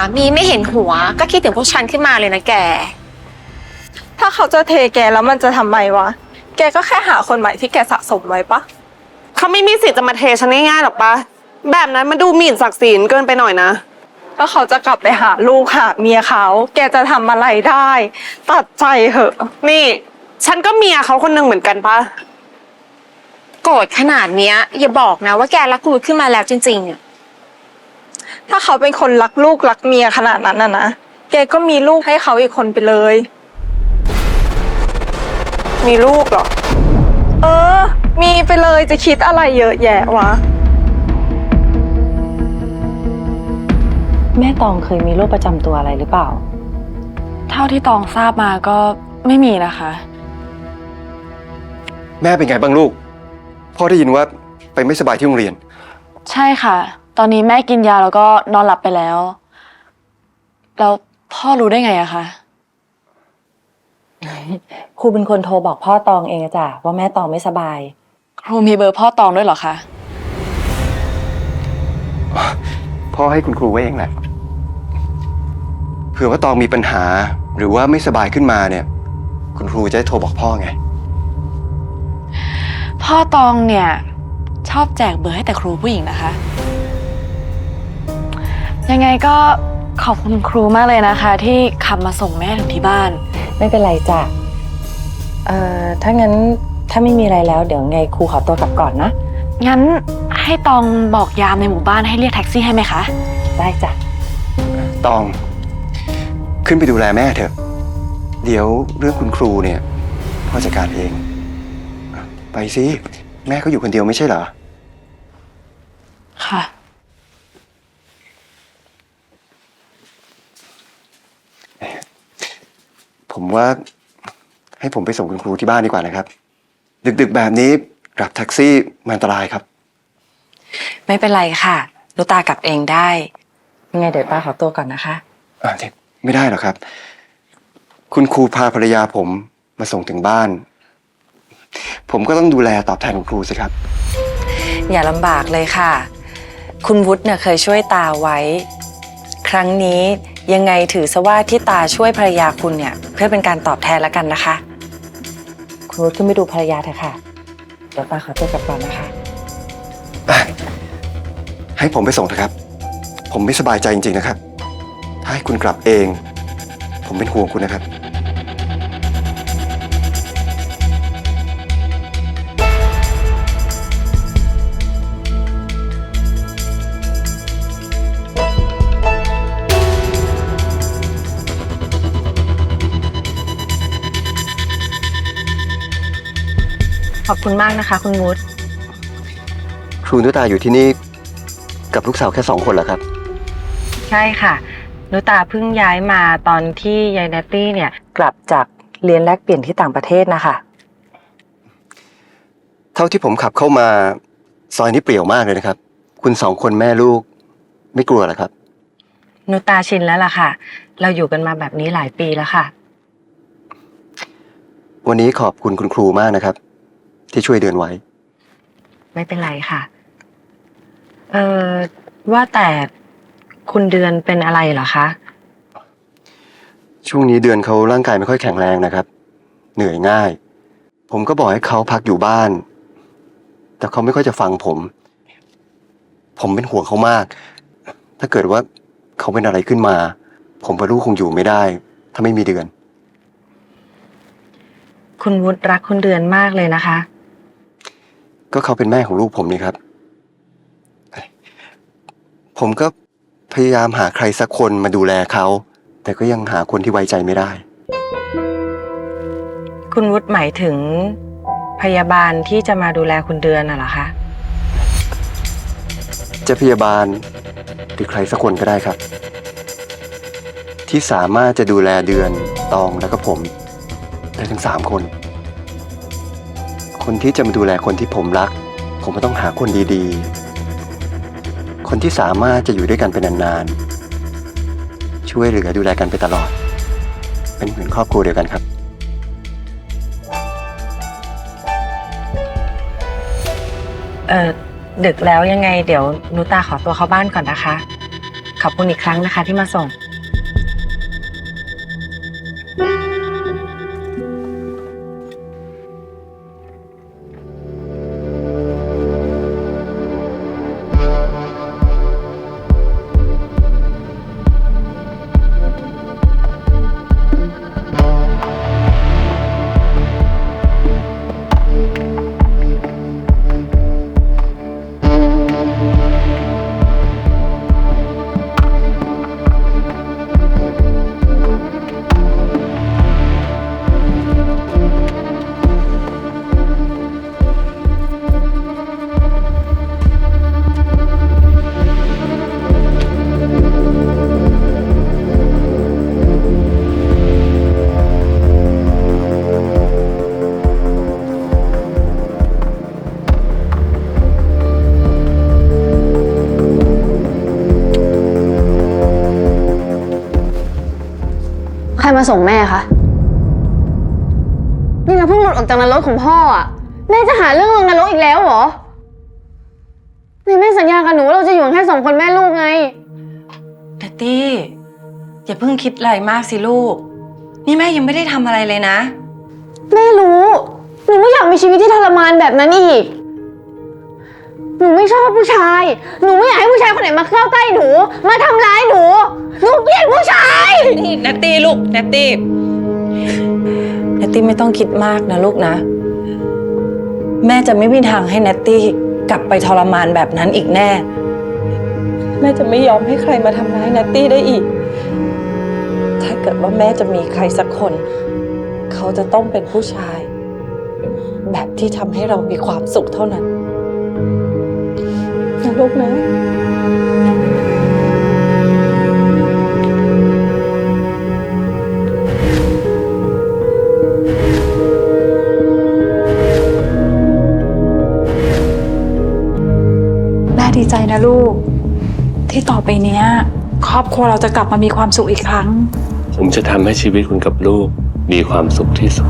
ามีไม่เห็นหัว ก็คิดถึงพวกฉันขึ้นมาเลยนะแก ถ้าเขาจะเทแกแล้วมันจะทำไมวะ แกก็แค่หาคนใหม่ที่แกสะสมไว้ปะ เขาไม่มีสิทธิ์จะมาเทฉันง่ายๆหรอกปะแบบนั้นมันดูหมิ่นศักดิ์ศรีเกินไปหน่อยนะ แล้วเขาจะกลับไปหาลูกหาเมียเขา แกจะทำอะไรได้ ตัดใจเหอะ นี่ ฉันก็เมียเขาคนหนึ่งเหมือนกันปะโกรธขนาดเนี้ย อย่าบอกนะว่าแกรักกูขึ้นมาแล้วจริงๆอะ ถ้าเขาเป็นคนรักลูกรักเมียขนาดนั้นน่ะนะ แกก็มีลูกให้เขาอีกคนไปเลย มีลูกเหรอ เออ มีไปเลยจะคิดอะไรเยอะแยะวะ แม่ตองเคยมีโรคประจำตัวอะไรหรือเปล่า เท่าที่ตองทราบมาก็ไม่มีนะคะ แม่เป็นไงบ้างลูก พ่อได้ยินว่าไปไม่สบายที่โรงเรียน ใช่ค่ะ ตอนนี้แม่กินยาแล้วก็นอนหลับไปแล้ว แล้วพ่อรู้ได้ไงอะคะ ครูเป็นคนโทรบอกพ่อตองเองอะจ้ะว่าแม่ตองไม่สบาย ครูมีเบอร์พ่อตองด้วยเหรอคะ พ่อให้คุณครูไว้เองแหละเผื่อว่าตองมีปัญหาหรือว่าไม่สบายขึ้นมาเนี่ย คุณครูจะได้โทรบอกพ่อไง พ่อตองเนี่ย ชอบแจกเบอร์ให้แต่ครูผู้หญิงนะคะ ยังไงก็ขอบคุณครูมากเลยนะคะ ที่ขับมาส่งแม่ถึงที่บ้าน ไม่เป็นไรจ้ะ เอ่อ ถ้างั้นถ้าไม่มีอะไรแล้วเดี๋ยวไงครูขอตัวกลับก่อนนะ งั้นให้ตองบอกยามในหมู่บ้านให้เรียกแท็กซี่ให้ไหมคะ ได้จ้ะ ตอง ขึ้นไปดูแลแม่เถอะ เดี๋ยวเรื่องคุณครูเนี่ยพ่อจัดการเอง ไปสิ แม่ก็อยู่คนเดียวไม่ใช่เหรอ ค่ะ ผมว่าให้ผมไปส่งคุณครูที่บ้านดีกว่านะครับ ดึกๆแบบนี้กลับแท็กซี่มันอันตรายครับ ไม่เป็นไรค่ะลูกตากลับเองได้ยังไงเดี๋ยวป้าขอตัวก่อนนะคะ อ่าเด็กไม่ได้หรอกครับ คุณครูพาภรรยาผมมาส่งถึงบ้าน ผมก็ต้องดูแลตอบแทนคุณครูสิครับ อย่าลำบากเลยค่ะ คุณวุฒิเนี่ยเคยช่วยตาไว้ ครั้งนี้ ยังไงถือซะว่าที่ตาช่วยภรรยาคุณเนี่ย เพื่อเป็นการตอบแทนแล้วกันนะคะ คุณวุฒิขึ้นไปดูภรรยาเถอะค่ะ เดี๋ยวป้าขอตัวกลับก่อนนะคะ ให้ผมไปส่งเถอะครับ ผมไม่สบายใจจริงๆนะครับ ถ้าให้คุณกลับเอง ผมเป็นห่วงคุณนะครับ ขอบคุณมากนะคะ คุณวุฒิครูนุตาอยู่ที่นี่กับลูกสาวแค่สองคนเหรอครับ ใช่ค่ะ นุตาเพิ่งย้ายมาตอนที่ยายนัตตี้เนี่ย กลับจากเรียนแลกเปลี่ยนที่ต่างประเทศนะคะ เท่าที่ผมขับเข้ามาซอยนี้เปลี่ยวมากเลยนะครับ คุณสองคนแม่ลูก ไม่กลัวเหรอครับ นุตาชินแล้วล่ะค่ะ เราอยู่กันมาแบบนี้หลายปีแล้วค่ะ วันนี้ขอบคุณคุณครูมากนะครับ ที่ช่วยเดือนไว้ ไม่เป็นไรค่ะ เออว่าแต่คุณเดือนเป็นอะไรเหรอคะ ช่วงนี้เดือนเขาร่างกายไม่ค่อยแข็งแรงนะครับ เหนื่อยง่าย ผมก็บอกให้เขาพักอยู่บ้าน แต่เขาไม่ค่อยจะฟังผม ผมเป็นห่วงเขามาก ถ้าเกิดว่าเขาเป็นอะไรขึ้นมา ผมกับลูกคงอยู่ไม่ได้ ถ้าไม่มีเดือน คุณวุฒิรักคุณเดือนมากเลยนะคะ ก็เขาเป็นแม่ของลูกผมนี่ครับ ผมก็พยายามหาใครสักคนมาดูแลเขา แต่ก็ยังหาคนที่ไว้ใจไม่ได้ คุณวุฒิหมายถึงพยาบาลที่จะมาดูแลคุณเดือนน่ะเหรอคะ จะพยาบาลหรือใครสักคนก็ได้ครับ ที่สามารถจะดูแลเดือนตองแล้วก็ผม ได้ทั้งสามคน คนที่จะมาดูแลคนที่ผมรัก ผมก็ต้องหาคนดีๆ คนที่สามารถจะอยู่ด้วยกันเป็นนานๆ ช่วยเหลือดูแลกันไปตลอด เป็นเหมือนครอบครัวเดียวกันครับ เออดึกแล้วยังไงเดี๋ยวนุตาขอตัวเข้าบ้านก่อนนะคะ ขอบคุณอีกครั้งนะคะที่มาส่ง รมาส่งแม่คะนี่เราเพิ่งหลุดออกจากนรกของพ่ออะแม่จะหาเรื่องลงนรกอีกแล้วเหรอในแม่สัญญากับหนูว่าเราจะอยู่กันแค่สองคนแม่ลูกไงแนตตี้ อย่าเพิ่งคิดอะไรมากสิลูก นี่แม่ยังไม่ได้ทำอะไรเลยนะ แม่รู้ หนูไม่อยากมีชีวิตที่ทรมานแบบนั้นอีก หนูไม่ชอบผู้ชาย หนูไม่อยากให้ผู้ชายคนไหนมาเข้าใกล้หนู มาทำร้ายหนู หนู แนตตี้ลูกแนตตี้แนตตี้ไม่ต้องคิดมากนะลูกนะ แม่จะไม่มีทางให้แนตตี้กลับไปทรมานแบบนั้นอีกแน่ แม่จะไม่ยอมให้ใครมาทำร้ายแนตตี้ได้อีก ถ้าเกิดว่าแม่จะมีใครสักคน เขาจะต้องเป็นผู้ชาย แบบที่ทำให้เรามีความสุขเท่านั้นนะลูกนะ ใจนะลูก ที่ต่อไปเนี้ย ครอบครัวเราจะกลับมามีความสุขอีกครั้ง ผมจะทำให้ชีวิตคุณกับลูกมีความสุขที่สุด